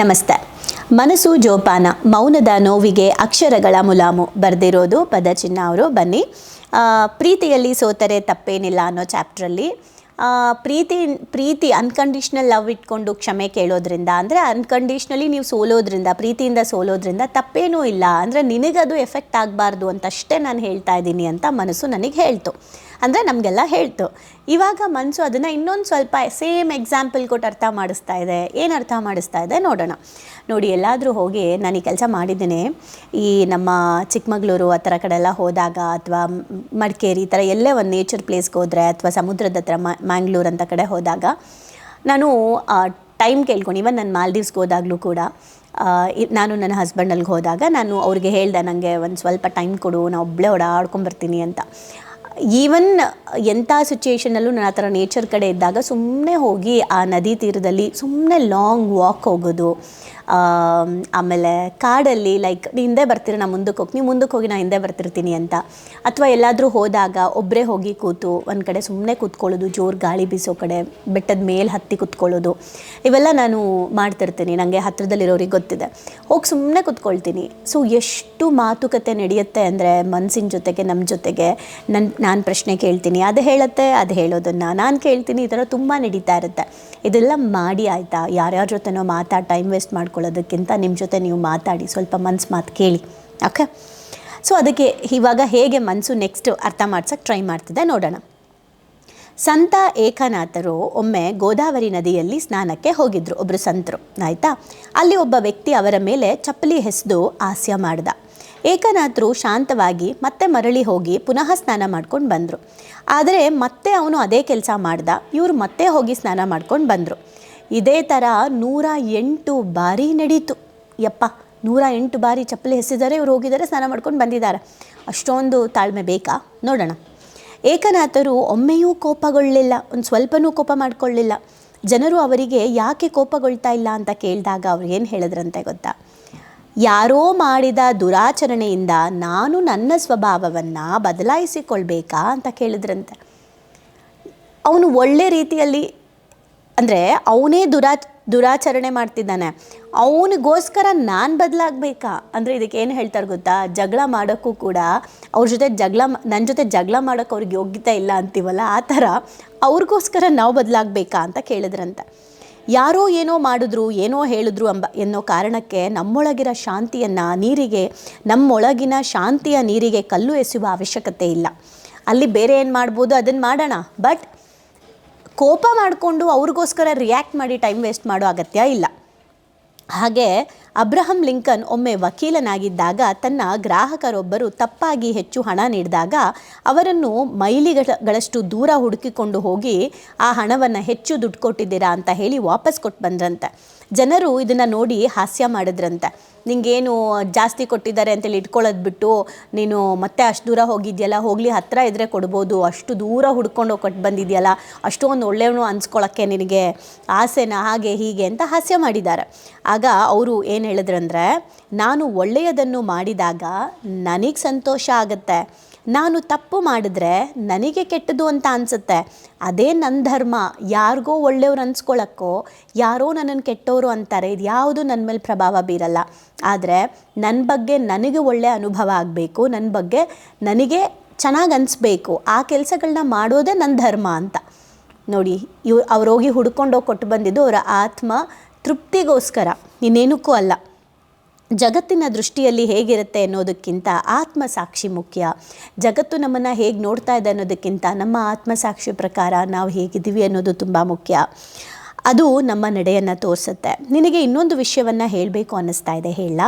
ನಮಸ್ತೆ. ಮನಸ್ಸು ಜೋಪಾನ, ಮೌನದ ನೋವಿಗೆ ಅಕ್ಷರಗಳ ಮುಲಾಮು ಬರೆದಿರೋದು ಪದಚಿನ್ನ ಅವರು. ಬನ್ನಿ. ಪ್ರೀತಿಯಲ್ಲಿ ಸೋತರೆ ತಪ್ಪೇನಿಲ್ಲ ಅನ್ನೋ ಚಾಪ್ಟ್ರಲ್ಲಿ. ಪ್ರೀತಿ ಪ್ರೀತಿ ಅನ್ಕಂಡೀಷ್ನಲ್ ಲವ್ ಇಟ್ಕೊಂಡು ಕ್ಷಮೆ ಕೇಳೋದ್ರಿಂದ, ಅಂದರೆ ಅನ್ಕಂಡೀಷ್ನಲಿ ನೀವು ಸೋಲೋದ್ರಿಂದ, ಪ್ರೀತಿಯಿಂದ ಸೋಲೋದ್ರಿಂದ ತಪ್ಪೇನೂ ಇಲ್ಲ. ಅಂದರೆ ನಿನಗದು ಎಫೆಕ್ಟ್ ಆಗಬಾರ್ದು ಅಂತಷ್ಟೇ ನಾನು ಹೇಳ್ತಾ ಇದ್ದೀನಿ ಅಂತ ಮನಸ್ಸು ನನಗೆ ಹೇಳ್ತು. ಅಂದರೆ ನಮಗೆಲ್ಲ ಹೇಳ್ತು. ಇವಾಗ ಮನಸ್ಸು ಅದನ್ನು ಇನ್ನೊಂದು ಸ್ವಲ್ಪ ಸೇಮ್ ಎಕ್ಸಾಂಪಲ್ ಕೊಟ್ಟು ಅರ್ಥ ಮಾಡಿಸ್ತಾ ಇದೆ. ಏನು ಅರ್ಥ ಮಾಡಿಸ್ತಾ ಇದೆ ನೋಡೋಣ. ನೋಡಿ, ಎಲ್ಲಾದರೂ ಹೋಗಿ ನಾನು ಈ ಕೆಲಸ ಮಾಡಿದ್ದೀನಿ. ಈ ನಮ್ಮ ಚಿಕ್ಕಮಗಳೂರು ಆ ಥರ ಕಡೆ ಎಲ್ಲ ಹೋದಾಗ ಅಥವಾ ಮಡಿಕೇರಿ ಈ ಥರ ಎಲ್ಲೇ ಒಂದು ನೇಚರ್ ಪ್ಲೇಸ್ಗೆ ಹೋದರೆ ಅಥವಾ ಸಮುದ್ರದ ಹತ್ರ ಮ್ಯಾಂಗ್ಳೂರ್ ಅಂತ ಕಡೆ ಹೋದಾಗ ನಾನು ಟೈಮ್ ಕೇಳ್ಕೊಂಡು ಇವನ್ ನಾನು ಮಾಲ್ದೀವ್ಸ್ಗೆ ಹೋದಾಗಲೂ ಕೂಡ ನಾನು ನನ್ನ ಹಸ್ಬೆಂಡಲ್ಲಿಗೆ ಹೋದಾಗ ನಾನು ಅವ್ರಿಗೆ ಹೇಳ್ದೆ ನನಗೆ ಒಂದು ಸ್ವಲ್ಪ ಟೈಮ್ ಕೊಡು, ನಾನು ಒಬ್ಬಳೇ ಓಡಾಡ್ಕೊಂಬರ್ತೀನಿ ಅಂತ. ಈವನ್ ಎಂಥ ಸಿಚುಯೇಷನಲ್ಲೂ ನಾನು ಆ ಥರ ನೇಚರ್ ಕಡೆ ಇದ್ದಾಗ ಸುಮ್ಮನೆ ಹೋಗಿ ಆ ನದಿ ತೀರದಲ್ಲಿ ಸುಮ್ಮನೆ ಲಾಂಗ್ ವಾಕ್ ಹೋಗೋದು. ಆಮೇಲೆ ಕಾಡಲ್ಲಿ ಲೈಕ್ ನೀ ಹಿಂದೆ ಬರ್ತೀರ, ನಾ ಮುಂದಕ್ಕೆ ಹೋಗಿ ನೀವು ಮುಂದಕ್ಕೆ ಹೋಗಿ ನಾ ಹಿಂದೆ ಬರ್ತಿರ್ತೀನಿ ಅಂತ. ಅಥವಾ ಎಲ್ಲಾದರೂ ಹೋದಾಗ ಒಬ್ಬರೇ ಹೋಗಿ ಕೂತು, ಒಂದು ಕಡೆ ಸುಮ್ಮನೆ ಕೂತ್ಕೊಳ್ಳೋದು, ಜೋರು ಗಾಳಿ ಬೀಸೋ ಕಡೆ, ಬೆಟ್ಟದ ಮೇಲೆ ಹತ್ತಿ ಕೂತ್ಕೊಳ್ಳೋದು, ಇವೆಲ್ಲ ನಾನು ಮಾಡ್ತಿರ್ತೀನಿ ನನಗೆ ಹತ್ತಿರದಲ್ಲಿರೋರಿಗೆ ಗೊತ್ತಿದೆ. ಹೋಗಿ ಸುಮ್ಮನೆ ಕೂತ್ಕೊಳ್ತೀನಿ. ಸೊ ಎಷ್ಟು ಮಾತುಕತೆ ನಡೆಯುತ್ತೆ ಅಂದರೆ ಮನಸ್ಸಿನ ಜೊತೆಗೆ ನಮ್ಮ ಜೊತೆಗೆ ನನ್ನ ನಾನು ಪ್ರಶ್ನೆ ಕೇಳ್ತೀನಿ, ಅದು ಹೇಳುತ್ತೆ, ಅದು ಹೇಳೋದನ್ನು. ನಾನು ಕೇಳ್ತೀನಿ, ಈ ಥರ ತುಂಬ ನಡೀತಾ ಇರುತ್ತೆ. ಇದೆಲ್ಲ ಮಾಡಿ ಆಯಿತಾ? ಯಾರ್ಯಾರ ಜೊತೆನೋ ಮಾತಾ ಟೈಮ್ ವೇಸ್ಟ್ ಮಾಡ್ಕೊಳ್ಳೋದಕ್ಕಿಂತ ನಿಮ್ಮ ಜೊತೆ ನೀವು ಮಾತಾಡಿ, ಸ್ವಲ್ಪ ಮನ್ಸು ಮಾತು ಕೇಳಿ, ಓಕೆ? ಸೊ ಅದಕ್ಕೆ ಇವಾಗ ಹೇಗೆ ಮನಸ್ಸು ನೆಕ್ಸ್ಟ್ ಅರ್ಥ ಮಾಡ್ಸೋಕ್ಕೆ ಟ್ರೈ ಮಾಡ್ತಿದ್ದೆ ನೋಡೋಣ. ಸಂತ ಏಕನಾಥರು ಒಮ್ಮೆ ಗೋದಾವರಿ ನದಿಯಲ್ಲಿ ಸ್ನಾನಕ್ಕೆ ಹೋಗಿದ್ರು ಒಬ್ಬರು ಸಂತರು, ಆಯಿತಾ? ಅಲ್ಲಿ ಒಬ್ಬ ವ್ಯಕ್ತಿ ಅವರ ಮೇಲೆ ಚಪ್ಪಲಿ ಹೆಸೆದು ಹಾಸ್ಯ ಮಾಡ್ದ. ಏಕನಾಥರು ಶಾಂತವಾಗಿ ಮತ್ತೆ ಮರಳಿ ಹೋಗಿ ಪುನಃ ಸ್ನಾನ ಮಾಡ್ಕೊಂಡು ಬಂದರು. ಆದರೆ ಮತ್ತೆ ಅವನು ಅದೇ ಕೆಲಸ ಮಾಡ್ದ. ಇವರು ಮತ್ತೆ ಹೋಗಿ ಸ್ನಾನ ಮಾಡ್ಕೊಂಡು ಬಂದರು. ಇದೇ ಥರ ನೂರ ಎಂಟು ಬಾರಿ ನಡೀತು. ಯಪ್ಪ, ನೂರ ಎಂಟು ಬಾರಿ ಚಪ್ಪಲಿ ಹೆಸಿದಾರೆ ಇವ್ರು ಹೋಗಿದ್ದಾರೆ, ಸ್ನಾನ ಮಾಡ್ಕೊಂಡು ಬಂದಿದ್ದಾರೆ. ಅಷ್ಟೊಂದು ತಾಳ್ಮೆ ಬೇಕಾ? ನೋಡೋಣ. ಏಕನಾಥರು ಒಮ್ಮೆಯೂ ಕೋಪಗೊಳ್ಳಲಿಲ್ಲ ಒಂದು ಸ್ವಲ್ಪನೂ ಕೋಪ ಮಾಡಿಕೊಳ್ಳಿಲ್ಲ. ಜನರು ಅವರಿಗೆ ಯಾಕೆ ಕೋಪಗೊಳ್ತಾ ಇಲ್ಲ ಅಂತ ಕೇಳಿದಾಗ ಅವ್ರು ಏನು ಹೇಳಿದ್ರಂತೆ ಗೊತ್ತಾ? ಯಾರೋ ಮಾಡಿದ ದುರಾಚರಣೆಯಿಂದ ನಾನು ನನ್ನ ಸ್ವಭಾವವನ್ನು ಬದಲಾಯಿಸಿಕೊಳ್ಬೇಕಾ ಅಂತ ಕೇಳಿದ್ರಂತೆ. ಅವನು ಒಳ್ಳೆ ರೀತಿಯಲ್ಲಿ ಅಂದರೆ ಅವನೇ ದುರಾ, ದುರಾಚರಣೆ ಮಾಡ್ತಿದ್ದಾನೆ. ಅವನಿಗೋಸ್ಕರ ನಾನು ಬದಲಾಗಬೇಕಾ? ಅಂದರೆ ಇದಕ್ಕೆ ಏನು ಹೇಳ್ತಾರೆ ಗೊತ್ತಾ? ಜಗಳ ಮಾಡೋಕ್ಕೂ ಕೂಡ ಅವ್ರ ಜೊತೆ ಜಗಳ ನನ್ನ ಜೊತೆ ಜಗಳ ಮಾಡೋಕ್ಕೆ ಅವ್ರಿಗೆ ಯೋಗ್ಯತೆ ಇಲ್ಲ ಅಂತೀವಲ್ಲ, ಆ ಥರ ಅವ್ರಿಗೋಸ್ಕರ ನಾವು ಬದಲಾಗಬೇಕಾ ಅಂತ ಕೇಳಿದ್ರಂತೆ. ಯಾರೋ ಏನೋ ಮಾಡಿದ್ರು, ಏನೋ ಹೇಳಿದ್ರು ಅಂಬ, ಎನ್ನೋ ಕಾರಣಕ್ಕೆ ನಮ್ಮೊಳಗಿರೋ ಶಾಂತಿಯನ್ನು ನೀರಿಗೆ, ನಮ್ಮೊಳಗಿನ ಶಾಂತಿಯ ನೀರಿಗೆ ಕಲ್ಲು ಎಸೆಯುವ ಅವಶ್ಯಕತೆ ಇಲ್ಲ. ಅಲ್ಲಿ ಬೇರೆ ಏನು ಮಾಡ್ಬೋದು ಅದನ್ನು ಮಾಡೋಣ. ಬಟ್ ಕೋಪ ಮಾಡಿಕೊಂಡು ಅವ್ರಿಗೋಸ್ಕರ ರಿಯಾಕ್ಟ್ ಮಾಡಿ ಟೈಮ್ ವೇಸ್ಟ್ ಮಾಡೋ ಅಗತ್ಯ ಇಲ್ಲ. ಹಾಗೆ ಅಬ್ರಹಂ ಲಿಂಕನ್ ಒಮ್ಮೆ ವಕೀಲನಾಗಿದ್ದಾಗ ತನ್ನ ಗ್ರಾಹಕರೊಬ್ಬರು ತಪ್ಪಾಗಿ ಹೆಚ್ಚು ಹಣ ನೀಡಿದಾಗ ಅವರನ್ನು ಮೈಲಿಗಳಷ್ಟು ದೂರ ಹುಡುಕಿಕೊಂಡು ಹೋಗಿ, ಆ ಹಣವನ್ನು ಹೆಚ್ಚು ದುಡ್ಡು ಕೊಟ್ಟಿದ್ದೀರಾ? ಅಂತ ಹೇಳಿ ವಾಪಸ್ ಕೊಟ್ಟು ಬಂದ್ರಂತೆ. ಜನರು ಇದನ್ನು ನೋಡಿ ಹಾಸ್ಯ ಮಾಡಿದ್ರಂತೆ. ನಿಂಗೇನು ಜಾಸ್ತಿ ಕೊಟ್ಟಿದ್ದಾರೆ ಅಂತೇಳಿ ಇಟ್ಕೊಳ್ಳೋದು ಬಿಟ್ಟು, ನೀನು ಮತ್ತೆ ಅಷ್ಟು ದೂರ ಹೋಗಿದ್ಯಲ್ಲ, ಹೋಗಲಿ ಹತ್ತಿರ ಇದ್ದರೆ ಕೊಡ್ಬೋದು, ಅಷ್ಟು ದೂರ ಹುಡ್ಕೊಂಡು ಕೊಟ್ಟು ಬಂದಿದೆಯಲ್ಲ, ಅಷ್ಟೊಂದು ಒಳ್ಳೆಯವನು ಅನ್ಸ್ಕೊಳ್ಳೋಕ್ಕೆ ನಿನಗೆ, ಆಸೆನ ಹಾಗೆ ಹೀಗೆ ಅಂತ ಹಾಸ್ಯ ಮಾಡಿದ್ದಾರೆ. ಆಗ ಅವರು ಏನು ಹೇಳಿದ್ರಂದ್ರೆ, ನಾನು ಒಳ್ಳೆಯದನ್ನು ಮಾಡಿದಾಗ ನನಗೆ ಸಂತೋಷ ಆಗುತ್ತೆ. ನಾನು ತಪ್ಪು ಮಾಡಿದ್ರೆ ನನಗೆ ಕೆಟ್ಟದು ಅಂತ ಅನಿಸುತ್ತೆ. ಅದೇ ನನ್ನ ಧರ್ಮ. ಯಾರಿಗೋ ಒಳ್ಳೆಯವ್ರು ಅನ್ಸ್ಕೊಳ್ಳೋಕ್ಕೋ ಯಾರೋ ನನ್ನನ್ನು ಕೆಟ್ಟವರು ಅಂತಾರೆ, ಇದು ಯಾವುದು ನನ್ನ ಮೇಲೆ ಪ್ರಭಾವ ಬೀರಲ್ಲ. ಆದರೆ ನನ್ನ ಬಗ್ಗೆ ನನಗೆ ಒಳ್ಳೆಯ ಅನುಭವ ಆಗಬೇಕು ನನ್ನ ಬಗ್ಗೆ ನನಗೆ ಚೆನ್ನಾಗಿ ಅನಿಸ್ಬೇಕು, ಆ ಕೆಲಸಗಳನ್ನ ಮಾಡೋದೇ ನನ್ನ ಧರ್ಮ ಅಂತ. ನೋಡಿ, ಇವ್ರು ಅವ್ರು ಹೋಗಿ ಹುಡ್ಕೊಂಡೋಗಿ ಕೊಟ್ಟು ಬಂದಿದ್ದು ಅವರ ಆತ್ಮ ತೃಪ್ತಿಗೋಸ್ಕರ, ಇನ್ನೇನಕ್ಕೂ ಅಲ್ಲ. ಜಗತ್ತಿನ ದೃಷ್ಟಿಯಲ್ಲಿ ಹೇಗಿರುತ್ತೆ ಅನ್ನೋದಕ್ಕಿಂತ ಆತ್ಮಸಾಕ್ಷಿ ಮುಖ್ಯ. ಜಗತ್ತು ನಮ್ಮನ್ನು ಹೇಗೆ ನೋಡ್ತಾ ಇದೆ ಅನ್ನೋದಕ್ಕಿಂತ ನಮ್ಮ ಆತ್ಮಸಾಕ್ಷಿ ಪ್ರಕಾರ ನಾವು ಹೇಗಿದ್ದೀವಿ ಅನ್ನೋದು ತುಂಬ ಮುಖ್ಯ. ಅದು ನಮ್ಮ ನಡೆಯನ್ನು ತೋರಿಸುತ್ತೆ. ನಿನಗೆ ಇನ್ನೊಂದು ವಿಷಯವನ್ನು ಹೇಳಬೇಕು ಅನ್ನಿಸ್ತಾ ಇದೆ ಹೇಳ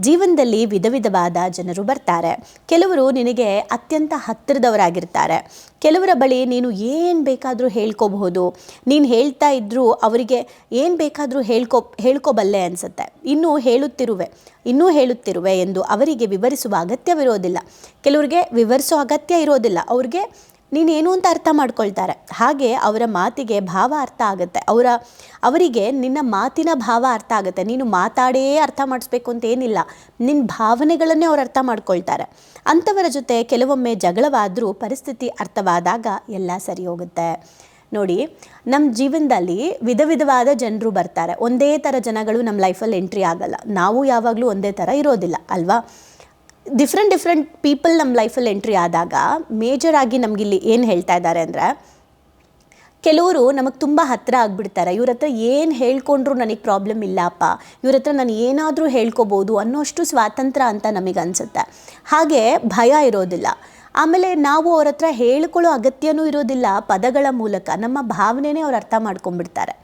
ಜೀವನದಲ್ಲಿ ವಿಧ ವಿಧವಾದ ಜನರು ಬರ್ತಾರೆ. ಕೆಲವರು ನಿನಗೆ ಅತ್ಯಂತ ಹತ್ತಿರದವರಾಗಿರ್ತಾರೆ. ಕೆಲವರ ಬಳಿ ನೀನು ಏನು ಬೇಕಾದರೂ ಹೇಳ್ಕೋಬಹುದು. ನೀನು ಹೇಳ್ತಾ ಇದ್ದರೂ ಅವರಿಗೆ ಏನು ಬೇಕಾದರೂ ಹೇಳ್ಕೊ, ಹೇಳ್ಕೊಬಲ್ಲೆ ಅನಿಸುತ್ತೆ. ಇನ್ನೂ ಹೇಳುತ್ತಿರುವೆ ಇನ್ನೂ ಹೇಳುತ್ತಿರುವೆ ಎಂದು ಅವರಿಗೆ ವಿವರಿಸುವ ಅಗತ್ಯವಿರೋದಿಲ್ಲ. ಕೆಲವರಿಗೆ ವಿವರಿಸೋ ಅಗತ್ಯ ಇರೋದಿಲ್ಲ. ಅವ್ರಿಗೆ ನೀನೇನು ಅಂತ ಅರ್ಥ ಮಾಡ್ಕೊಳ್ತಾರೆ. ಹಾಗೆ ಅವರ ಮಾತಿಗೆ ಭಾವ ಅರ್ಥ ಆಗುತ್ತೆ. ಅವರ, ಅವರಿಗೆ ನಿನ್ನ ಮಾತಿನ ಭಾವ ಅರ್ಥ ಆಗುತ್ತೆ. ನೀನು ಮಾತಾಡೇ ಅರ್ಥ ಮಾಡಿಸ್ಬೇಕು ಅಂತ ಏನಿಲ್ಲ. ನಿನ್ನ ಭಾವನೆಗಳನ್ನೇ ಅವ್ರು ಅರ್ಥ ಮಾಡ್ಕೊಳ್ತಾರೆ. ಅಂಥವರ ಜೊತೆ ಕೆಲವೊಮ್ಮೆ ಜಗಳವಾದರೂ ಪರಿಸ್ಥಿತಿ ಅರ್ಥವಾದಾಗ ಎಲ್ಲ ಸರಿ ಹೋಗುತ್ತೆ. ನೋಡಿ, ನಮ್ಮ ಜೀವನದಲ್ಲಿ ವಿಧ ವಿಧವಾದ ಜನರು ಬರ್ತಾರೆ. ಒಂದೇ ಥರ ಜನಗಳು ನಮ್ಮ ಲೈಫಲ್ಲಿ ಎಂಟ್ರಿ ಆಗಲ್ಲ. ನಾವು ಯಾವಾಗಲೂ ಒಂದೇ ಥರ ಇರೋದಿಲ್ಲ, ಅಲ್ವಾ? ಡಿಫ್ರೆಂಟ್ ಡಿಫ್ರೆಂಟ್ ಪೀಪಲ್ ನಮ್ಮ ಲೈಫಲ್ಲಿ ಎಂಟ್ರಿ ಆದಾಗ ಮೇಜರ್ ಆಗಿ ನಮಗಿಲ್ಲಿ ಏನು ಹೇಳ್ತಾ ಇದ್ದಾರೆ ಅಂದರೆ, ಕೆಲವರು ನಮಗೆ ತುಂಬ ಹತ್ತಿರ ಆಗಿಬಿಡ್ತಾರೆ. ಇವ್ರ ಹತ್ರ ಏನು ಹೇಳ್ಕೊಂಡ್ರು ನನಗೆ ಪ್ರಾಬ್ಲಮ್ ಇಲ್ಲಪ್ಪ. ಇವ್ರ ಹತ್ರ ನಾನು ಏನಾದರೂ ಹೇಳ್ಕೊಬೋದು ಅನ್ನೋಷ್ಟು ಸ್ವಾತಂತ್ರ್ಯ ಅಂತ ನಮಗೆ ಅನಿಸುತ್ತೆ. ಹಾಗೆ ಭಯ ಇರೋದಿಲ್ಲ. ಆಮೇಲೆ ನಾವು ಅವ್ರ ಹತ್ರ ಹೇಳ್ಕೊಳ್ಳೋ ಅಗತ್ಯನೂ ಇರೋದಿಲ್ಲ ಪದಗಳ ಮೂಲಕ. ನಮ್ಮ ಭಾವನೆನೇ ಅವ್ರು ಅರ್ಥ ಮಾಡ್ಕೊಂಡ್ಬಿಡ್ತಾರೆ.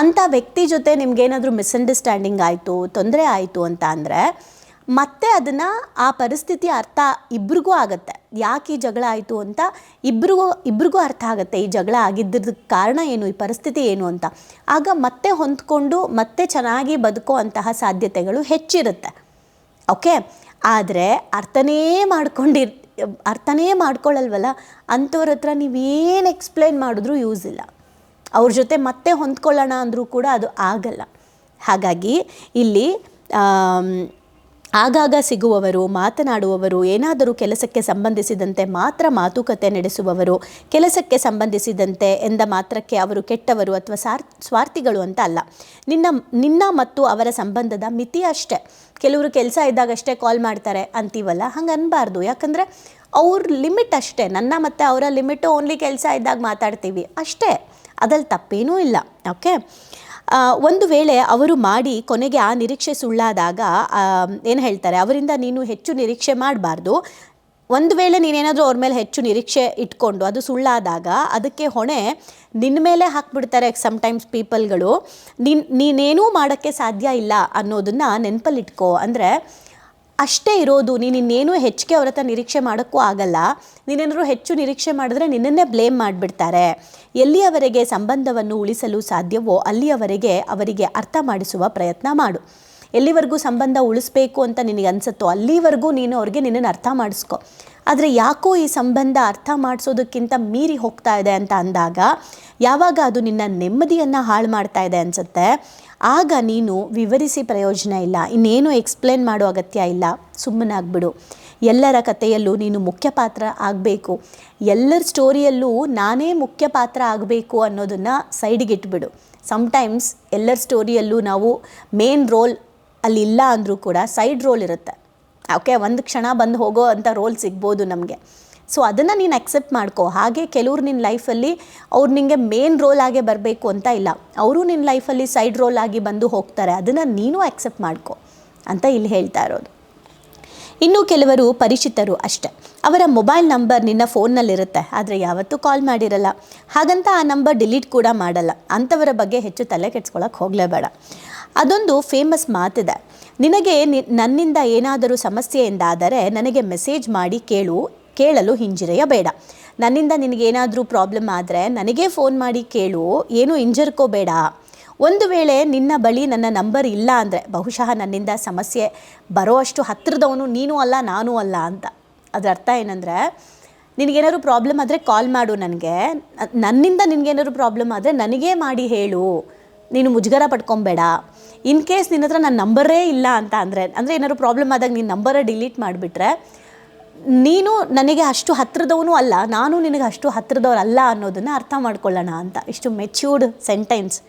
ಅಂಥ ವ್ಯಕ್ತಿ ಜೊತೆ ನಿಮಗೇನಾದರೂ ಮಿಸ್ಅಂಡರ್ಸ್ಟ್ಯಾಂಡಿಂಗ್ ಆಯಿತು, ತೊಂದರೆ ಆಯಿತು ಅಂತ ಅಂದರೆ ಮತ್ತೆ ಅದನ್ನು ಆ ಪರಿಸ್ಥಿತಿ ಅರ್ಥ ಇಬ್ರಿಗೂ ಆಗುತ್ತೆ. ಯಾಕೆ ಈ ಜಗಳ ಆಯಿತು ಅಂತ ಇಬ್ರಿಗೂ ಇಬ್ರಿಗೂ ಅರ್ಥ ಆಗುತ್ತೆ. ಈ ಜಗಳ ಆಗಿದ್ದರದ ಕಾರಣ ಏನು, ಈ ಪರಿಸ್ಥಿತಿ ಏನು ಅಂತ. ಆಗ ಮತ್ತೆ ಹೊಂದ್ಕೊಂಡು ಮತ್ತೆ ಚೆನ್ನಾಗಿ ಬದುಕೋ ಸಾಧ್ಯತೆಗಳು ಹೆಚ್ಚಿರುತ್ತೆ. ಓಕೆ? ಆದರೆ ಅರ್ಥನೇ ಮಾಡ್ಕೊಂಡಿರ್, ಅರ್ಥನೇ ಮಾಡ್ಕೊಳ್ಳಲ್ವಲ್ಲ ಅಂಥವ್ರ ಹತ್ರ ನೀವೇನು ಎಕ್ಸ್ಪ್ಲೈನ್ ಮಾಡಿದ್ರೂ ಯೂಸ್ ಇಲ್ಲ. ಅವ್ರ ಜೊತೆ ಮತ್ತೆ ಹೊಂದ್ಕೊಳ್ಳೋಣ ಅಂದರೂ ಕೂಡ ಅದು ಆಗಲ್ಲ. ಹಾಗಾಗಿ ಇಲ್ಲಿ ಆಗಾಗ ಸಿಗುವವರು, ಮಾತನಾಡುವವರು, ಏನಾದರೂ ಕೆಲಸಕ್ಕೆ ಸಂಬಂಧಿಸಿದಂತೆ ಮಾತ್ರ ಮಾತುಕತೆ ನಡೆಸುವವರು, ಕೆಲಸಕ್ಕೆ ಸಂಬಂಧಿಸಿದಂತೆ ಎಂದ ಮಾತ್ರಕ್ಕೆ ಅವರು ಕೆಟ್ಟವರು ಅಥವಾ ಸಾರ್, ಸ್ವಾರ್ಥಿಗಳು ಅಂತ ಅಲ್ಲ. ನಿನ್ನ ನಿನ್ನ ಮತ್ತು ಅವರ ಸಂಬಂಧದ ಮಿತಿ ಅಷ್ಟೇ. ಕೆಲವರು ಕೆಲಸ ಇದ್ದಾಗಷ್ಟೇ ಕಾಲ್ ಮಾಡ್ತಾರೆ, ಅಂತೀವಲ್ಲ? ಹಂಗೆ ಅನ್ಬಾರ್ದು. ಯಾಕಂದರೆ ಅವ್ರ ಲಿಮಿಟ್ ಅಷ್ಟೇ. ನನ್ನ ಮತ್ತು ಅವರ ಲಿಮಿಟು ಓನ್ಲಿ ಕೆಲಸ ಇದ್ದಾಗ ಮಾತಾಡ್ತೀವಿ. ಅಷ್ಟೇ. ಅದಲ್ಲಿ ತಪ್ಪೇನೂ ಇಲ್ಲ. ಓಕೆ? ಒಂದು ವೇಳೆ ಅವರು ಮಾಡಿ ಕೊನೆಗೆ ಆ ನಿರೀಕ್ಷೆ ಸುಳ್ಳಾದಾಗ ಏನು ಹೇಳ್ತಾರೆ, ಅವರಿಂದ ನೀನು ಹೆಚ್ಚು ನಿರೀಕ್ಷೆ ಮಾಡಬಾರ್ದು. ಒಂದು ವೇಳೆ ನೀನೇನಾದರೂ ಅವ್ರ ಮೇಲೆ ಹೆಚ್ಚು ನಿರೀಕ್ಷೆ ಇಟ್ಕೊಂಡು ಅದು ಸುಳ್ಳಾದಾಗ ಅದಕ್ಕೆ ಹೊಣೆ ನಿನ್ನ ಮೇಲೆ ಹಾಕ್ಬಿಡ್ತಾರೆ ಸಮ್ಟೈಮ್ಸ್ ಪೀಪಲ್ಗಳು ನೀನು, ನೀನೇನೂ ಮಾಡೋಕ್ಕೆ ಸಾಧ್ಯ ಇಲ್ಲ ಅನ್ನೋದನ್ನು ನೆನಪಲ್ಲಿಟ್ಕೋ. ಅಂದರೆ ಅಷ್ಟೇ ಇರೋದು, ನೀನು ಇನ್ನೇನು ಹೆಚ್ಚಿಗೆ ಅವ್ರ ಹತ್ರ ನಿರೀಕ್ಷೆ ಮಾಡೋಕ್ಕೂ ಆಗಲ್ಲ. ನೀನೇನಾದ್ರು ಹೆಚ್ಚು ನಿರೀಕ್ಷೆ ಮಾಡಿದ್ರೆ ನಿನ್ನನ್ನೇ ಬ್ಲೇಮ್ ಮಾಡಿಬಿಡ್ತಾರೆ. ಎಲ್ಲಿಯವರೆಗೆ ಸಂಬಂಧವನ್ನು ಉಳಿಸಲು ಸಾಧ್ಯವೋ ಅಲ್ಲಿಯವರೆಗೆ ಅವರಿಗೆ ಅರ್ಥ ಮಾಡಿಸುವ ಪ್ರಯತ್ನ ಮಾಡು. ಎಲ್ಲಿವರೆಗೂ ಸಂಬಂಧ ಉಳಿಸ್ಬೇಕು ಅಂತ ನಿನಗೆ ಅನಿಸುತ್ತೋ ಅಲ್ಲಿವರೆಗೂ ನೀನು ಅವ್ರಿಗೆ ನಿನ್ನನ್ನು ಅರ್ಥ ಮಾಡಿಸ್ಕೊ. ಆದರೆ ಯಾಕೋ ಈ ಸಂಬಂಧ ಅರ್ಥ ಮಾಡಿಸೋದಕ್ಕಿಂತ ಮೀರಿ ಹೋಗ್ತಾ ಇದೆ ಅಂತ ಅಂದಾಗ, ಯಾವಾಗ ಅದು ನಿನ್ನ ನೆಮ್ಮದಿಯನ್ನು ಹಾಳು ಮಾಡ್ತಾ ಇದೆ ಅನಿಸುತ್ತೆ? ಆಗ ನೀನು ವಿವರಿಸಿ ಪ್ರಯೋಜನ ಇಲ್ಲ. ಇನ್ನೇನು ಎಕ್ಸ್ಪ್ಲೇನ್ ಮಾಡೋ ಅಗತ್ಯ ಇಲ್ಲ. ಸುಮ್ಮನಾಗ್ಬಿಡು. ಎಲ್ಲರ ಕಥೆಯಲ್ಲೂ ನೀನು ಮುಖ್ಯ ಪಾತ್ರ ಆಗಬೇಕು. ಎಲ್ಲರ ಸ್ಟೋರಿಯಲ್ಲೂ ನಾನೇ ಮುಖ್ಯ ಪಾತ್ರ ಆಗಬೇಕು ಅನ್ನೋದನ್ನು ಸೈಡಿಗೆ ಇಟ್ಬಿಡು. ಸಮ್ಟೈಮ್ಸ್ ಎಲ್ಲರ ಸ್ಟೋರಿಯಲ್ಲೂ ನಾವು ಮೇನ್ ರೋಲ್ ಅಲ್ಲಿ ಇಲ್ಲ ಅಂದರೂ ಕೂಡ ಸೈಡ್ ರೋಲ್ ಇರುತ್ತೆ. ಓಕೆ ಒಂದು ಕ್ಷಣ ಬಂದು ಹೋಗೋ ಅಂಥ ರೋಲ್ ಸಿಗ್ಬೋದು ನಮಗೆ. ಸೊ ಅದನ್ನು ನೀನು ಅಕ್ಸೆಪ್ಟ್ ಮಾಡ್ಕೋ. ಹಾಗೆ ಕೆಲವ್ರು ನಿನ್ನ ಲೈಫಲ್ಲಿ ಅವ್ರು ನಿನಗೆ ಮೇನ್ ರೋಲ್ ಆಗೇ ಬರಬೇಕು ಅಂತ ಇಲ್ಲ. ಅವರು ನಿನ್ನ ಲೈಫಲ್ಲಿ ಸೈಡ್ ರೋಲ್ ಆಗಿ ಬಂದು ಹೋಗ್ತಾರೆ. ಅದನ್ನು ನೀನು ಅಕ್ಸೆಪ್ಟ್ ಮಾಡ್ಕೋ ಅಂತ ಇಲ್ಲಿ ಹೇಳ್ತಾ ಇರೋದು. ಇನ್ನೂ ಕೆಲವರು ಪರಿಚಿತರು ಅಷ್ಟೆ. ಅವರ ಮೊಬೈಲ್ ನಂಬರ್ ನಿನ್ನ ಫೋನ್ನಲ್ಲಿರುತ್ತೆ ಆದರೆ ಯಾವತ್ತೂ ಕಾಲ್ ಮಾಡಿರಲ್ಲ. ಹಾಗಂತ ಆ ನಂಬರ್ ಡಿಲೀಟ್ ಕೂಡ ಮಾಡಲ್ಲ. ಅಂಥವರ ಬಗ್ಗೆ ಹೆಚ್ಚು ತಲೆ ಕೆಡ್ಸ್ಕೊಳಕ್ಕೆ ಹೋಗಲೇಬೇಡ. ಅದೊಂದು ಫೇಮಸ್ ಮಾತಿದೆ. ನಿನಗೆ ನನ್ನಿಂದ ಏನಾದರೂ ಸಮಸ್ಯೆ ಎಂದಾದರೆ ನನಗೆ ಮೆಸೇಜ್ ಮಾಡಿ ಕೇಳು. ಕೇಳಲು ಹಿಂಜರಿಯಬೇಡ ನನ್ನಿಂದ ನಿನಗೇನಾದರೂ ಪ್ರಾಬ್ಲಮ್ ಆದರೆ ನನಗೇ ಫೋನ್ ಮಾಡಿ ಕೇಳು, ಏನು ಹಿಂಜರ್ಕೋಬೇಡ. ಒಂದು ವೇಳೆ ನಿನ್ನ ಬಳಿ ನನ್ನ ನಂಬರ್ ಇಲ್ಲ ಅಂದರೆ ಬಹುಶಃ ನನ್ನಿಂದ ಸಮಸ್ಯೆ ಬರೋ ಅಷ್ಟು ಹತ್ತಿರದವನು ನೀನು ಅಲ್ಲ, ನಾನು ಅಲ್ಲ ಅಂತ. ಅದರ ಅರ್ಥ ಏನಂದರೆ, ನಿನಗೇನಾದ್ರು ಪ್ರಾಬ್ಲಮ್ ಆದರೆ ಕಾಲ್ ಮಾಡು ನನಗೆ. ನನ್ನಿಂದ ನಿನಗೇನಾದ್ರು ಪ್ರಾಬ್ಲಮ್ ಆದರೆ ನನಗೇ ಮಾಡಿ ಹೇಳು. ನೀನು ಮುಜುಗರ ಪಡ್ಕೊಬೇಡ. ಇನ್ ಕೇಸ್ ನಿನ್ನ ಹತ್ರ ನನ್ನ ನಂಬರೇ ಇಲ್ಲ ಅಂತ ಅಂದರೆ ಅಂದರೆ ಏನಾದ್ರು ಪ್ರಾಬ್ಲಮ್ ಆದಾಗ ನೀನು ನಂಬರೇ ಡಿಲೀಟ್ ಮಾಡಿಬಿಟ್ರೆ ನೀನು ನನಗೆ ಅಷ್ಟು ಹತ್ತಿರದವನು ಅಲ್ಲ, ನಾನು ನಿನಗೆ ಅಷ್ಟು ಹತ್ತಿರದವ್ರಲ್ಲ ಅನ್ನೋದನ್ನು ಅರ್ಥ ಮಾಡ್ಕೊಳ್ಳೋಣ ಅಂತ. ಇಷ್ಟು ಮೆಚ್ಯೂರ್ಡ್ ಸೆಂಟೆನ್ಸ್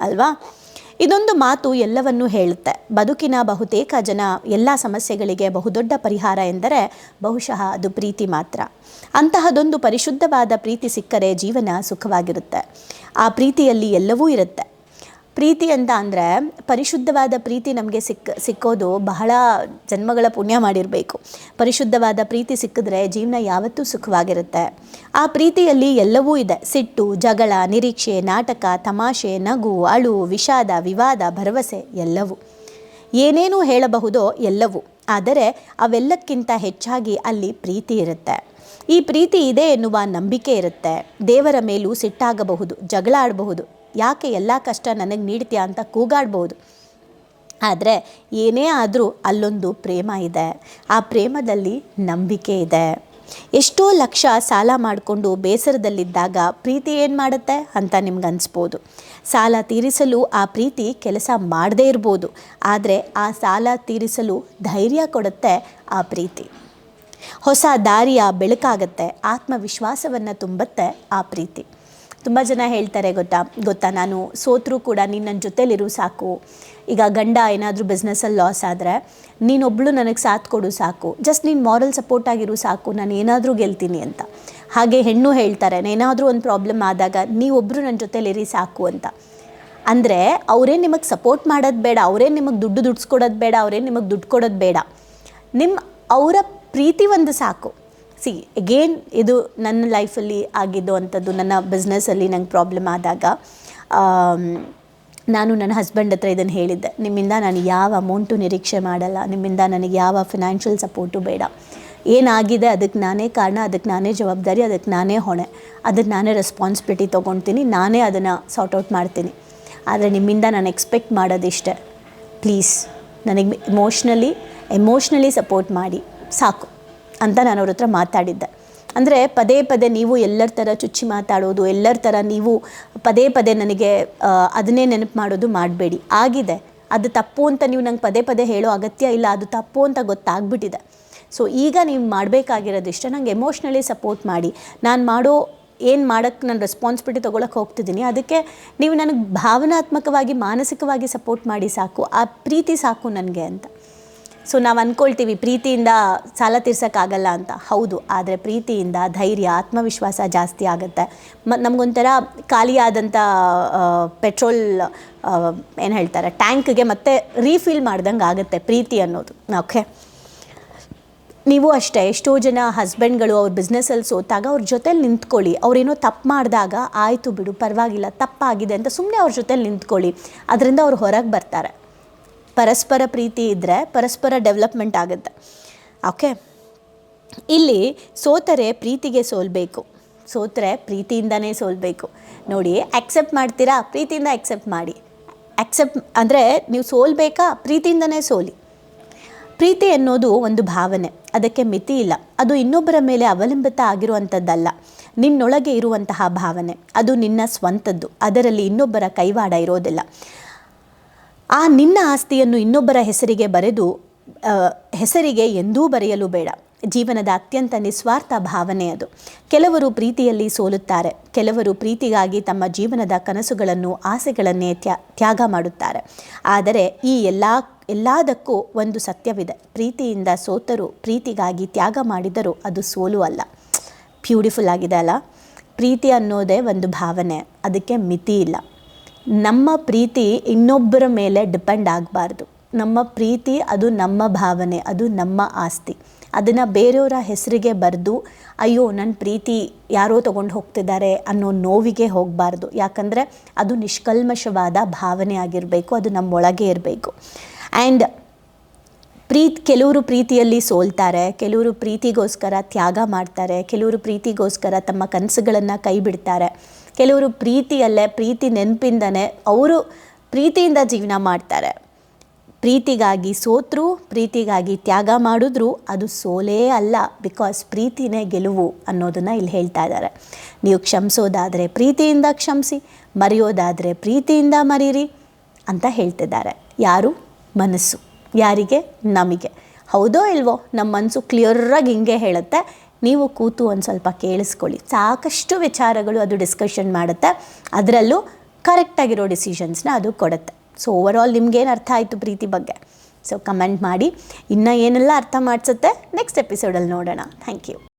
ಅಲ್ವಾ? ಇದೊಂದು ಮಾತು ಎಲ್ಲವನ್ನೂ ಹೇಳುತ್ತೆ. ಬದುಕಿನ ಬಹುತೇಕ ಜನ ಎಲ್ಲ ಸಮಸ್ಯೆಗಳಿಗೆ ಬಹುದೊಡ್ಡ ಪರಿಹಾರ ಎಂದರೆ ಬಹುಶಃ ಅದು ಪ್ರೀತಿ ಮಾತ್ರ. ಅಂತಹದೊಂದು ಪರಿಶುದ್ಧವಾದ ಪ್ರೀತಿ ಸಿಕ್ಕರೆ ಜೀವನ ಸುಖವಾಗಿರುತ್ತೆ. ಆ ಪ್ರೀತಿಯಲ್ಲಿ ಎಲ್ಲವೂ ಇರುತ್ತೆ. ಪ್ರೀತಿ ಅಂತ ಅಂದರೆ ಪರಿಶುದ್ಧವಾದ ಪ್ರೀತಿ ನಮಗೆ ಸಿಕ್ಕ ಸಿಕ್ಕೋದು ಬಹಳ ಜನ್ಮಗಳ ಪುಣ್ಯ ಮಾಡಿರಬೇಕು. ಪರಿಶುದ್ಧವಾದ ಪ್ರೀತಿ ಸಿಕ್ಕಿದ್ರೆ ಜೀವನ ಯಾವತ್ತೂ ಸುಖವಾಗಿರುತ್ತೆ. ಆ ಪ್ರೀತಿಯಲ್ಲಿ ಎಲ್ಲವೂ ಇದೆ. ಸಿಟ್ಟು, ಜಗಳ, ನಿರೀಕ್ಷೆ, ನಾಟಕ, ತಮಾಷೆ, ನಗು, ಅಳು, ವಿಷಾದ, ವಿವಾದ, ಭರವಸೆ ಎಲ್ಲವೂ. ಏನೇನು ಹೇಳಬಹುದೋ ಎಲ್ಲವೂ. ಆದರೆ ಅವೆಲ್ಲಕ್ಕಿಂತ ಹೆಚ್ಚಾಗಿ ಅಲ್ಲಿ ಪ್ರೀತಿ ಇರುತ್ತೆ. ಈ ಪ್ರೀತಿ ಇದೆ ಎನ್ನುವ ನಂಬಿಕೆ ಇರುತ್ತೆ. ದೇವರ ಮೇಲೂ ಸಿಟ್ಟಾಗಬಹುದು ಜಗಳ ಆಡಬಹುದು ಯಾಕೆ ಎಲ್ಲ ಕಷ್ಟ ನನಗೆ ನೀಡ್ತೀಯಾ ಅಂತ ಕೂಗಾಡ್ಬೋದು. ಆದರೆ ಏನೇ ಆದರೂ ಅಲ್ಲೊಂದು ಪ್ರೇಮ ಇದೆ. ಆ ಪ್ರೇಮದಲ್ಲಿ ನಂಬಿಕೆ ಇದೆ. ಎಷ್ಟೋ ಲಕ್ಷ ಸಾಲ ಮಾಡಿಕೊಂಡು ಬೇಸರದಲ್ಲಿದ್ದಾಗ ಪ್ರೀತಿ ಏನು ಮಾಡುತ್ತೆ ಅಂತ ನಿಮ್ಗೆ ಅನಿಸ್ಬೋದು. ಸಾಲ ತೀರಿಸಲು ಆ ಪ್ರೀತಿ ಕೆಲಸ ಮಾಡದೇ ಇರ್ಬೋದು. ಆದರೆ ಆ ಸಾಲ ತೀರಿಸಲು ಧೈರ್ಯ ಕೊಡುತ್ತೆ ಆ ಪ್ರೀತಿ. ಹೊಸ ದಾರಿಯ ಬೆಳಕಾಗತ್ತೆ. ಆತ್ಮವಿಶ್ವಾಸವನ್ನು ತುಂಬುತ್ತೆ ಆ ಪ್ರೀತಿ. ತುಂಬ ಜನ ಹೇಳ್ತಾರೆ ಗೊತ್ತಾ ಗೊತ್ತಾ ನಾನು ಸೋತ್ರೂ ಕೂಡ ನೀನು ನನ್ನ ಜೊತೇಲಿರು ಸಾಕು. ಈಗ ಗಂಡ ಏನಾದರೂ ಬಿಸ್ನೆಸ್ಸಲ್ಲಿ ಲಾಸ್ ಆದರೆ ನೀನೊಬ್ಬಳು ನನಗೆ ಸಾಥ್ ಕೊಡು ಸಾಕು. ಜಸ್ಟ್ ನೀನು ಮಾರಲ್ ಸಪೋರ್ಟ್ ಆಗಿರು ಸಾಕು, ನಾನು ಏನಾದರೂ ಗೆಲ್ತೀನಿ ಅಂತ. ಹಾಗೆ ಹೆಣ್ಣು ಹೇಳ್ತಾರೆ ಏನಾದರೂ ಒಂದು ಪ್ರಾಬ್ಲಮ್ ಆದಾಗ ನೀವೊಬ್ಬರು ನನ್ನ ಜೊತೇಲಿರಿ ಸಾಕು ಅಂತ. ಅಂದರೆ ಅವರೇ ನಿಮಗೆ ಸಪೋರ್ಟ್ ಮಾಡೋದು ಬೇಡ, ಅವರೇ ನಿಮಗೆ ದುಡ್ಡು ದುಡ್ಸ್ಕೊಡೋದು ಬೇಡ, ಅವರೇ ನಿಮಗೆ ದುಡ್ಡು ಕೊಡೋದು ಬೇಡ. ನಿಮ್ಮ ಅವರ ಪ್ರೀತಿ ಒಂದು ಸಾಕು. ಸಿ ಎಗೇನ್ ಇದು ನನ್ನ ಲೈಫಲ್ಲಿ ಆಗಿದ್ದು ಅಂಥದ್ದು ನನ್ನ ಬಿಸ್ನೆಸ್ಸಲ್ಲಿ ನಂಗೆ ಪ್ರಾಬ್ಲಮ್ ಆದಾಗ ನಾನು ನನ್ನ ಹಸ್ಬೆಂಡ್ ಹತ್ರ ಇದನ್ನು ಹೇಳಿದ್ದೆ. ನಿಮ್ಮಿಂದ ನಾನು ಯಾವ ಅಮೌಂಟು ನಿರೀಕ್ಷೆ ಮಾಡಲ್ಲ. ನಿಮ್ಮಿಂದ ನನಗೆ ಯಾವ ಫಿನಾನ್ಷಿಯಲ್ ಸಪೋರ್ಟು ಬೇಡ. ಏನಾಗಿದೆ ಅದಕ್ಕೆ ನಾನೇ ಕಾರಣ ಅದಕ್ಕೆ ನಾನೇ ಜವಾಬ್ದಾರಿ ಅದಕ್ಕೆ ನಾನೇ ಹೊಣೆ. ಅದಕ್ಕೆ ನಾನೇ ರೆಸ್ಪಾನ್ಸಿಬಿಲಿಟಿ ತೊಗೊಳ್ತೀನಿ ನಾನೇ ಅದನ್ನು ಸಾರ್ಟ್ ಔಟ್ ಮಾಡ್ತೀನಿ. ಆದರೆ ನಿಮ್ಮಿಂದ ನಾನು ಎಕ್ಸ್ಪೆಕ್ಟ್ ಮಾಡೋದಿಷ್ಟೇ ಪ್ಲೀಸ್ ನನಗೆ ಇಮೋಷ್ನಲಿ ಎಮೋಷ್ನಲಿ ಸಪೋರ್ಟ್ ಮಾಡಿ. ಸಾಕು. ಅಂತ ನಾನು ಅವ್ರ ಹತ್ರ ಮಾತಾಡಿದ್ದೆ. ಅಂದರೆ ಪದೇ ಪದೇ ನೀವು ಎಲ್ಲರ ಥರ ಚುಚ್ಚಿ ಮಾತಾಡೋದು, ಎಲ್ಲರ ಥರ ನೀವು ಪದೇ ಪದೇ ನನಗೆ ಅದನ್ನೇ ನೆನಪು ಮಾಡೋದು ಮಾಡಬೇಡಿ. ಆಗಿದೆ. ಅದು ತಪ್ಪು ಅಂತ ನೀವು ನಂಗೆ ಪದೇ ಪದೇ ಹೇಳೋ ಅಗತ್ಯ ಇಲ್ಲ, ಅದು ತಪ್ಪು ಅಂತ ಗೊತ್ತಾಗ್ಬಿಟ್ಟಿದೆ. ಸೊ ಈಗ ನೀವು ಮಾಡಬೇಕಾಗಿರೋದಿಷ್ಟ ನಂಗೆ ಎಮೋಷ್ನಲಿ ಸಪೋರ್ಟ್ ಮಾಡಿ. ನಾನು ಮಾಡೋ, ಏನು ಮಾಡೋಕ್ಕೆ ನಾನು ರೆಸ್ಪಾನ್ಸಿಬಿಲಿಟಿ ತೊಗೊಳಕ್ಕೆ ಹೋಗ್ತಿದ್ದೀನಿ, ಅದಕ್ಕೆ ನೀವು ನನಗೆ ಭಾವನಾತ್ಮಕವಾಗಿ, ಮಾನಸಿಕವಾಗಿ ಸಪೋರ್ಟ್ ಮಾಡಿ ಸಾಕು. ಆ ಪ್ರೀತಿ ಸಾಕು ನನಗೆ ಅಂತ. ಸೊ ನಾವು ಅಂದ್ಕೊಳ್ತೀವಿ ಪ್ರೀತಿಯಿಂದ ಸಾಲ ತೀರ್ಸೋಕ್ಕಾಗಲ್ಲ ಅಂತ. ಹೌದು, ಆದರೆ ಪ್ರೀತಿಯಿಂದ ಧೈರ್ಯ, ಆತ್ಮವಿಶ್ವಾಸ ಜಾಸ್ತಿ ಆಗುತ್ತೆ. ಮತ್ತು ನಮಗೊಂಥರ ಖಾಲಿಯಾದಂಥ ಪೆಟ್ರೋಲ್ ಏನು ಹೇಳ್ತಾರೆ, ಟ್ಯಾಂಕ್ಗೆ ಮತ್ತೆ ರೀಫಿಲ್ ಮಾಡ್ದಂಗೆ ಆಗುತ್ತೆ ಪ್ರೀತಿ ಅನ್ನೋದು. ಓಕೆ? ನೀವು ಅಷ್ಟೇ, ಎಷ್ಟೋ ಜನ ಹಸ್ಬೆಂಡ್ಗಳು ಅವ್ರ ಬಿಸ್ನೆಸ್ಸಲ್ಲಿ ಸೋತಾಗ ಅವ್ರ ಜೊತೇಲಿ ನಿಂತ್ಕೊಳ್ಳಿ. ಅವ್ರೇನೋ ತಪ್ಪು ಮಾಡಿದಾಗ, ಆಯಿತು ಬಿಡು, ಪರವಾಗಿಲ್ಲ, ತಪ್ಪಾಗಿದೆ ಅಂತ ಸುಮ್ಮನೆ ಅವ್ರ ಜೊತೇಲಿ ನಿಂತ್ಕೊಳ್ಳಿ. ಅದರಿಂದ ಅವ್ರು ಹೊರಗೆ ಬರ್ತಾರೆ. ಪರಸ್ಪರ ಪ್ರೀತಿ ಇದ್ದರೆ ಪರಸ್ಪರ ಡೆವಲಪ್ಮೆಂಟ್ ಆಗುತ್ತೆ. ಓಕೆ? ಇಲ್ಲಿ ಸೋತರೆ ಪ್ರೀತಿಗೆ ಸೋಲ್ಬೇಕು. ಸೋತರೆ ಪ್ರೀತಿಯಿಂದನೇ ಸೋಲ್ಬೇಕು. ನೋಡಿ ಆಕ್ಸೆಪ್ಟ್ ಮಾಡ್ತೀರಾ? ಪ್ರೀತಿಯಿಂದ ಆಕ್ಸೆಪ್ಟ್ ಮಾಡಿ. ಆಕ್ಸೆಪ್ಟ್ ಅಂದರೆ ನೀವು ಸೋಲ್ಬೇಕಾ? ಪ್ರೀತಿಯಿಂದನೇ ಸೋಲಿ. ಪ್ರೀತಿ ಅನ್ನೋದು ಒಂದು ಭಾವನೆ. ಅದಕ್ಕೆ ಮಿತಿ ಇಲ್ಲ. ಅದು ಇನ್ನೊಬ್ಬರ ಮೇಲೆ ಅವಲಂಬಿತ ಆಗಿರುವಂಥದ್ದಲ್ಲ. ನಿನ್ನೊಳಗೆ ಇರುವಂತಹ ಭಾವನೆ. ಅದು ನಿನ್ನ ಸ್ವಂತದ್ದು. ಅದರಲ್ಲಿ ಇನ್ನೊಬ್ಬರ ಕೈವಾಡ ಇರೋದಿಲ್ಲ. ಆ ನಿನ್ನ ಆಸ್ತಿಯನ್ನು ಇನ್ನೊಬ್ಬರ ಹೆಸರಿಗೆ ಬರೆದು ಹೆಸರಿಗೆ ಎಂದೂ ಬರೆಯಲು ಬೇಡ. ಜೀವನದ ಅತ್ಯಂತ ನಿಸ್ವಾರ್ಥ ಭಾವನೆ ಅದು. ಕೆಲವರು ಪ್ರೀತಿಯಲ್ಲಿ ಸೋಲುತ್ತಾರೆ. ಕೆಲವರು ಪ್ರೀತಿಗಾಗಿ ತಮ್ಮ ಜೀವನದ ಕನಸುಗಳನ್ನು, ಆಸೆಗಳನ್ನೇ ತ್ಯಾ, ತ್ಯಾಗ ಮಾಡುತ್ತಾರೆ. ಆದರೆ ಈ ಎಲ್ಲ, ಎಲ್ಲದಕ್ಕೂ ಒಂದು ಸತ್ಯವಿದೆ. ಪ್ರೀತಿಯಿಂದ ಸೋತರು ಪ್ರೀತಿಗಾಗಿ ತ್ಯಾಗ ಮಾಡಿದರೂ ಅದು ಸೋಲು ಅಲ್ಲ. ಬ್ಯೂಟಿಫುಲ್ ಆಗಿದೆ ಅಲ್ಲ? ಪ್ರೀತಿ ಅನ್ನೋದೇ ಒಂದು ಭಾವನೆ. ಅದಕ್ಕೆ ಮಿತಿ ಇಲ್ಲ. ನಮ್ಮ ಪ್ರೀತಿ ಇನ್ನೊಬ್ಬರ ಮೇಲೆ ಡಿಪೆಂಡ್ ಆಗಬಾರ್ದು. ನಮ್ಮ ಪ್ರೀತಿ ಅದು ನಮ್ಮ ಭಾವನೆ, ಅದು ನಮ್ಮ ಆಸ್ತಿ. ಅದನ್ನು ಬೇರೆಯವರ ಹೆಸರಿಗೆ ಬರೆದು, ಅಯ್ಯೋ ನನ್ನ ಪ್ರೀತಿ ಯಾರೋ ತಗೊಂಡು ಹೋಗ್ತಿದ್ದಾರೆ ಅನ್ನೋ ನೋವಿಗೆ ಹೋಗಬಾರ್ದು. ಯಾಕಂದರೆ ಅದು ನಿಷ್ಕಲ್ಮಶವಾದ ಭಾವನೆ ಆಗಿರಬೇಕು, ಅದು ನಮ್ಮೊಳಗೆ ಇರಬೇಕು. ಆ್ಯಂಡ್ ಪ್ರೀತ್, ಕೆಲವರು ಪ್ರೀತಿಯಲ್ಲಿ ಸೋಲ್ತಾರೆ, ಕೆಲವರು ಪ್ರೀತಿಗೋಸ್ಕರ ತ್ಯಾಗ ಮಾಡ್ತಾರೆ, ಕೆಲವರು ಪ್ರೀತಿಗೋಸ್ಕರ ತಮ್ಮ ಕನಸುಗಳನ್ನು ಕೈ ಬಿಡ್ತಾರೆ ಕೆಲವರು ಪ್ರೀತಿಯಲ್ಲೇ, ಪ್ರೀತಿ ನೆನಪಿಂದನೇ ಅವರು ಪ್ರೀತಿಯಿಂದ ಜೀವನ ಮಾಡ್ತಾರೆ. ಪ್ರೀತಿಗಾಗಿ ಸೋತ್ರು, ಪ್ರೀತಿಗಾಗಿ ತ್ಯಾಗ ಮಾಡಿದ್ರು, ಅದು ಸೋಲೇ ಅಲ್ಲ ಬಿಕಾಸ್ ಪ್ರೀತಿನೇ ಗೆಲುವು ಅನ್ನೋದನ್ನು ಇಲ್ಲಿ ಹೇಳ್ತಾ ಇದ್ದಾರೆ. ನೀವು ಕ್ಷಮಿಸೋದಾದರೆ ಪ್ರೀತಿಯಿಂದ ಕ್ಷಮಿಸಿ, ಮರೆಯೋದಾದರೆ ಪ್ರೀತಿಯಿಂದ ಮರೀರಿ ಅಂತ ಹೇಳ್ತಿದ್ದಾರೆ. ಯಾರು? ಮನಸ್ಸು. ಯಾರಿಗೆ? ನಮಗೆ. ಹೌದೋ ಇಲ್ವೋ? ನಮ್ಮ ಮನಸ್ಸು ಕ್ಲಿಯರಾಗಿ ಹಿಂಗೆ ಹೇಳುತ್ತೆ. ನೀವು ಕೂತು ಒಂದು ಸ್ವಲ್ಪ ಕೇಳಿಸ್ಕೊಳ್ಳಿ. ಸಾಕಷ್ಟು ವಿಚಾರಗಳು ಅದು ಡಿಸ್ಕಷನ್ ಮಾಡುತ್ತೆ. ಅದರಲ್ಲೂ ಕರೆಕ್ಟಾಗಿರೋ ಡಿಸಿಷನ್ಸ್ನ ಅದು ಕೊಡುತ್ತೆ. ಸೊ ಓವರ್ ಆಲ್ ನಿಮ್ಗೇನು ಅರ್ಥ ಆಯಿತು ಪ್ರೀತಿ ಬಗ್ಗೆ? ಸೊ ಕಮೆಂಟ್ ಮಾಡಿ. ಇನ್ನೂ ಏನೆಲ್ಲ ಅರ್ಥ ಮಾಡಿಸುತ್ತೆ? ನೆಕ್ಸ್ಟ್ ಎಪಿಸೋಡಲ್ಲಿ ನೋಡೋಣ. Thank you